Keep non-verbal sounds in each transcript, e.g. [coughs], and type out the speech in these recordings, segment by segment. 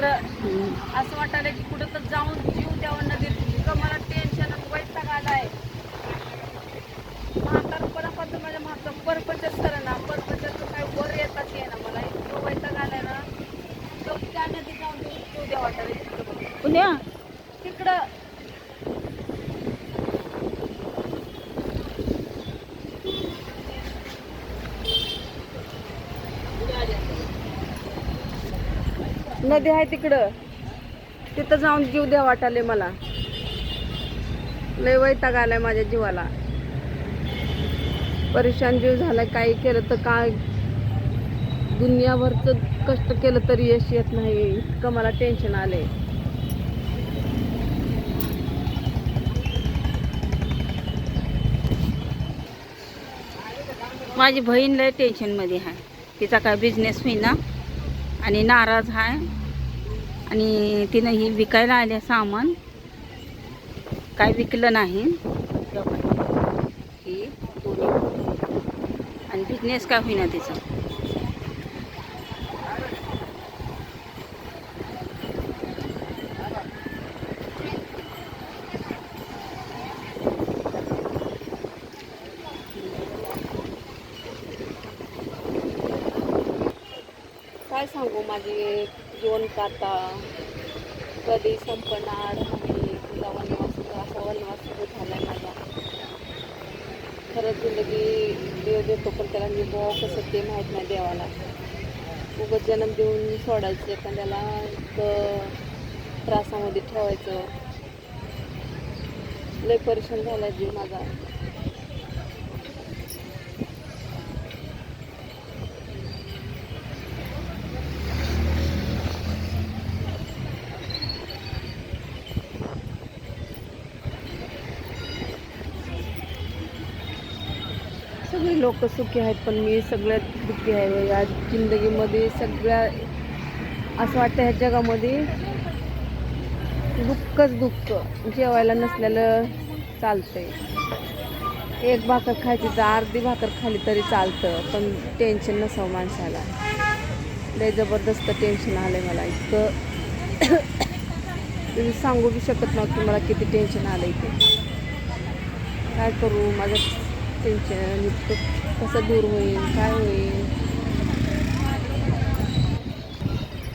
रात्र असं वाटायला की कुठं तर जाऊन जीव द्यावं नदीत. इतकं मला टेन्शन वैताग आलाय. म्हातारपणापासून माझ्या म्हातार परपंच सर ना परपंचाचं काय वर येताच ये ना मला इतकं वैताग आलाय ना. तो त्या नदीत जाऊन जीव द्या वाटायला उद्या नदी आहे तिकडं. तिथं जाऊन जीव द्या वाटाले मला. लय वैताग आलाय माझ्या जीवाला. परेशान जीव झालाय काही केलं तर काय? दुनियाभरचं कष्ट केलं तरी यश येत नाही इतकं मला टेन्शन आले माझी बहीण लय टेन्शनमध्ये आहे तिचा काय बिझनेस होईना आणि नाराज आहे आणि तिनं ही विकायला आले सामान. काय विकलं नाही. ही दोन्ही. आणि बिझनेस काय होईना तिचा. सांगू माझी जीवन काता कधी संपणार आणि तुला वनवास असा वनवास सुरू आहे माझा. खरंच जिंदगी देव देतो पण त्याला मी कसं ते माहीत नाही देवाला. उगत जन्म देऊन सोडायचं एखाद्याला तर त्रासामध्ये ठेवायचं. लय परेशान झाला जीव माझा. सगळे लोक सुखी आहेत पण मी सगळ्यात दुःखी आहे. या जिंदगीमध्ये सगळ्या असं वाटतं ह्या जगामध्ये दुःखच दुःख. जेवायला नसलेलं चालतंय. एक भाकर खायची तर अर्धी भाकर खाली तरी चालतं पण टेन्शन नसावं माणसाला. लय जबरदस्त टेन्शन आलं आहे मला. इतकं [coughs] तुम्ही सांगू बी शकत नव्हतं मला किती टेन्शन आलंय ते. काय करू? माझं टेन्शन इतकं कसं दूर होईल काय होईल?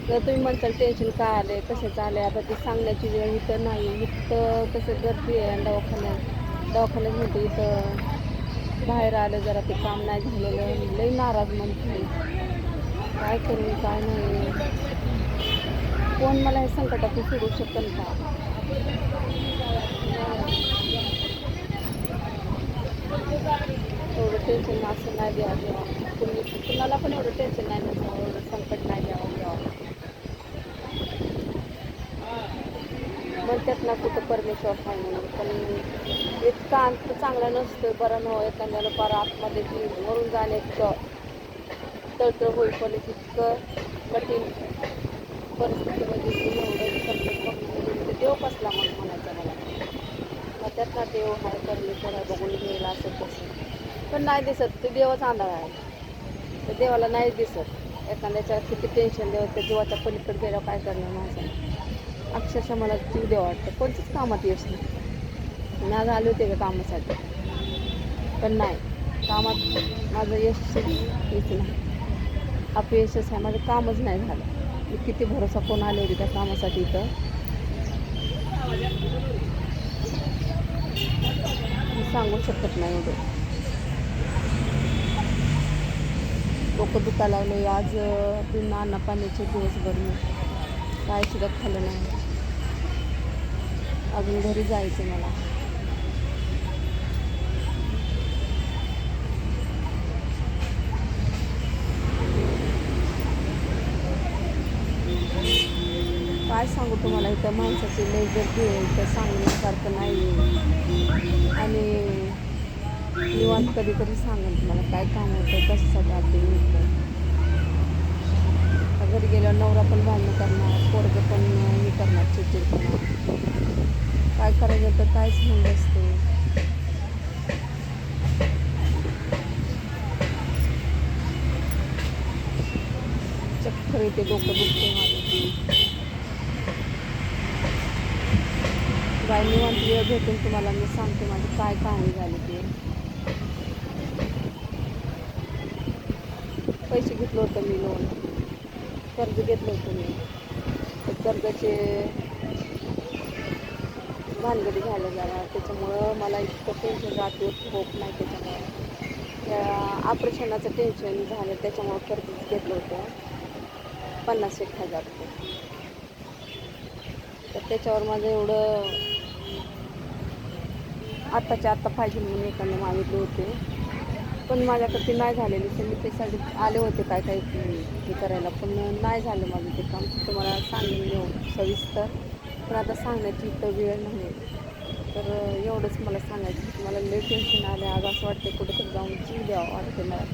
जर तुम्ही म्हणताल टेन्शन काय आले कशाचं आले आता ते सांगण्याची वेळ इथं नाही इथं कसं गर्दी आहे आणि दवाखान्यात दवाखान्यात म्हणते इथं बाहेर आलं जरा ते काम नाही झालेलं. लई नाराज म्हणते. काय करू काय नाही. कोण मला हे संकटातून सोडू शकेल का? एवढं टेन्शन असं नाही द्यावं द्यावं तुम्ही कुणाला पण एवढं टेन्शन नाही नसावं एवढं संकट नाही द्यावं द्यावं म्हणतात ना कुठं परमेश्वर आहे म्हणून. पण इतका अंत चांगला नसतो बरं न एखाद्याला बरं आतमध्ये ती मरून जाणे इतकं तळतळ पण इतकं कठीण परिस्थितीमध्ये मी एवढं संकट देव कसला मग म्हणायचं मला? मग त्यात ना देव हाय परमेश्वर आहे बघून पण नाही दिसत. ते देवच आंधळा आहे. तर देवाला नाही दिसत. एखाद्याच्या किती टेन्शन देव त्या जीवाच्या पलीकडे गेल्यावर काय करणार माझं अक्षरशः मला जीव देवा वाटतं. कोणत्याच कामात यश नाही. मी आज आले होते का कामासाठी? पण नाही. कामात माझं यश हेच नाही. अपयशच आहे. माझं कामच नाही झालं. मी किती भरोसा कोण आले होते त्या कामासाठी इथं? सांगू शकत नाही एवढं. डोकं दुखा लागलं आज पुन्हा बिना पाण्याचे दिवसभर मी काय सुद्धा खाल्लं नाही. अजून घरी जायचं मला. काय सांगू तुम्हाला? इथं माणसाची लय गर्दी आहे. इथं सांगण्यासारखं नाही आहे पण कधीतरी सांगेन तुम्हाला काय काम होतं कशासाठी आधी निघतं घरी गेल्यावर नवरा पण भांडणं करणार पोरगं पण हे करणार चिडचिड करणार. काय करायचं तर कायच म्हणत असते चक्कर येते डोकं दुखते माझं. बाय निवांत भेटून तुम्हाला मी सांगते माझी काय कहाणी झाली ते. पैसे घेतलं होतं मी लोन कर्ज घेतलं होतं मी. कर्जाचे भानगडी झालं जरा. त्याच्यामुळं मला इतकं टेन्शन राहते होप नाही त्याच्यामुळं. त्या ऑपरेशनाचं टेन्शन झालं त्याच्यामुळं कर्ज घेतलं होतं. पन्नास एक हजार रुपये. तर त्याच्यावर माझं एवढं आत्ताच्या आत्ता पाहिजे म्हणून एकाने मागितले होते. पण माझ्याकडे ते नाही झालेले तर मी त्यासाठी आले होते काय काय हे करायला पण नाही झालं माझं ते काम. तुम्हाला सांगेन सविस्तर. पण आता सांगण्याची इथं वेळ नाही. तर एवढंच मला सांगायचं की मला लय टेन्शन आलं आज असं वाटतं कुठेतरी जाऊन जीव द्यावं वाटते मला.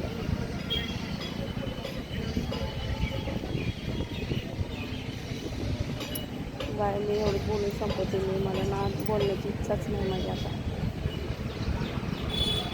बाय मी एवढं बोलून संपवते. मी मला ना बोलण्याची इच्छाच नाही माझी आता.